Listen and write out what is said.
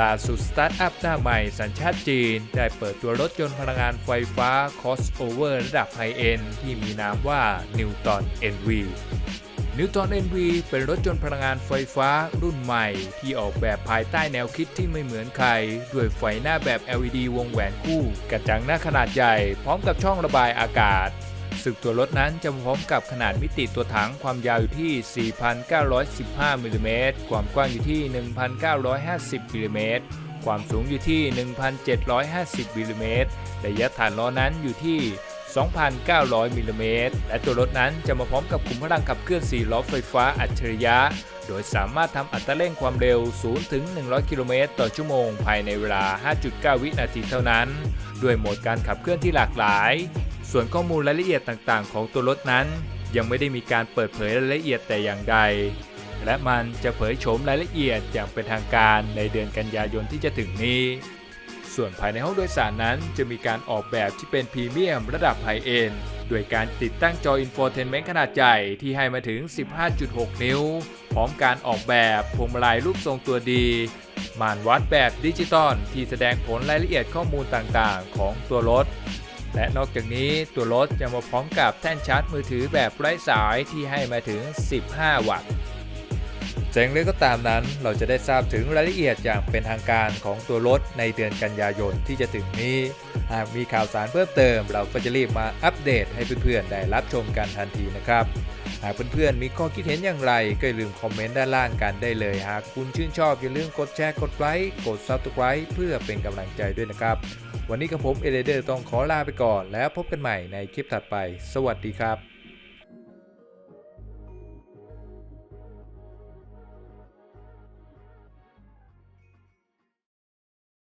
ล่าสุดสตาร์ทอัพหน้าใหม่สัญชาติจีน ได้เปิดตัวรถยนต์พลังงานไฟฟ้า crossover ระดับไฮเอ็นที่มีนามว่า Newton NV นิวตอน NV เป็นรถยนต์พลังงานไฟฟ้ารุ่นใหม่ ที่ออกแบบภายใต้แนวคิดที่ไม่เหมือนใคร ด้วยไฟหน้าแบบ LED วงแหวนคู่ กระจังหน้าขนาดใหญ่ พร้อมกับช่องระบายอากาศ ซึ่งตัวรถนั้นจะมาพร้อมกับขนาดมิติตัวถังความยาวอยู่ที่ 4,915มิลลิเมตรความกว้างอยู่ที่ 1,950มิลลิเมตรความสูงอยู่ที่ 1,750มิลลิเมตรระยะฐานล้อนั้นอยู่ที่ 2,900มิลลิเมตรและตัวรถนั้นจะมาพร้อมกับขุมพลังขับเคลื่อน 4 ล้อไฟฟ้าอัจฉริยะ โดยสามารถทำอัตราเร่งความเร็ว 0 ถึง 100 กิโลเมตรต่อชั่วโมง ภายในเวลา 5.9 วินาทีเท่านั้น ด้วยโหมดการขับเคลื่อนที่หลากหลาย ส่วนข้อมูลรายละเอียดต่างๆ ของตัวรถนั้น ยังไม่ได้มีการเปิดเผยรายละเอียดแต่อย่างใด และมันจะเผยโฉมรายละเอียดอย่างเป็นทางการในเดือนกันยายนที่จะถึงนี้ ส่วนภายในห้องโดยสารนั้นจะมีการออกแบบที่เป็นพรีเมียมระดับไฮเอ็นด้วยการติดตั้งจออินโฟเทนเมนต์ขนาดใหญ่ที่ให้มาถึง 15.6 นิ้ว พร้อมการออกแบบพวงมาลัยรูปทรงตัวดี ม่านวัดแบบดิจิตอลที่แสดงผลรายละเอียดข้อมูลต่างๆ ของตัวรถ และนอกจากนี้ตัวรถยังมาพร้อมกับแท่นชาร์จมือถือแบบไร้สายที่ให้มาถึง 15 วัตต์แต่อย่างไรก็ตามนั้นเราจะได้ทราบถึงรายละเอียดอย่างเป็นทางการของตัวรถในเดือนกันยายนที่จะถึงนี้ หากมีข่าวสารเพิ่มเติม เราก็จะรีบมาอัปเดตให้เพื่อนๆได้รับชมกันทันทีนะครับ หากเพื่อนๆมีข้อคิดเห็นอย่างไร ก็อย่าลืมคอมเมนต์ด้านล่างกันได้เลย หากคุณชื่นชอบอย่าลืมกดแชร์กดไลค์กด Subscribe เพื่อเป็นกำลังใจด้วยนะครับ วันนี้กับผมเอเลเดอร์ต้องขอลาไปก่อน แล้วพบกันใหม่ในคลิปถัดไป สวัสดีครับ